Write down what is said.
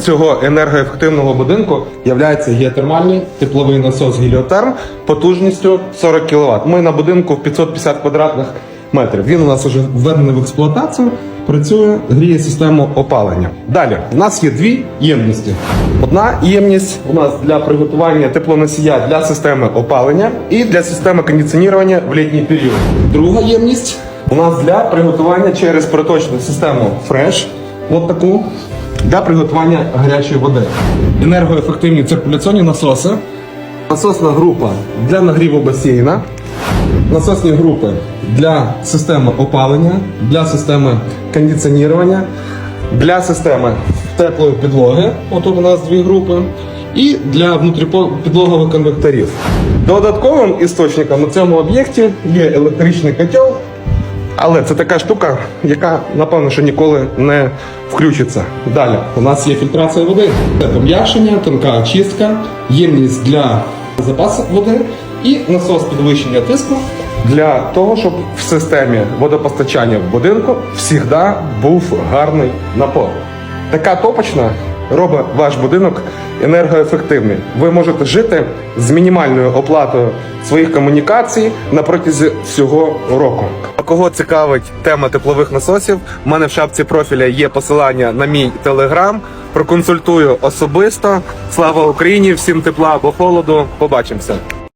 Цього енергоефективного будинку є геотермальний тепловий насос геліотерм потужністю 40 кВт. Ми на будинку в 550 квадратних метрів. Він у нас вже введений в експлуатацію, працює, гріє систему опалення. Далі у нас є дві ємності. Одна ємність у нас для приготування теплоносія для системи опалення і для системи кондиціонування в літній період. Друга ємність у нас для приготування через проточну систему Fresh. От таку для приготування гарячої води. Енергоефективні циркуляційні насоси, насосна група для нагріву басейна, насосні групи для системи опалення, для системи кондиціонування, для системи теплої підлоги. Отут у нас дві групи. І для внутріпідлогових конвекторів. Додатковим істочником на цьому об'єкті є електричний котел, але це така штука, яка напевно що ніколи не включиться. Далі у нас є фільтрація води, це пом'якшення, тонка очистка, ємність для запасу води і насос підвищення тиску для того, щоб в системі водопостачання в будинку завжди був гарний напор. Така топочна робить ваш будинок енергоефективний. Ви можете жити з мінімальною оплатою своїх комунікацій на протязі всього року. А кого цікавить тема теплових насосів? У мене в шапці профіля є посилання на мій телеграм. Проконсультую особисто. Слава Україні! Всім тепла або холоду. Побачимося.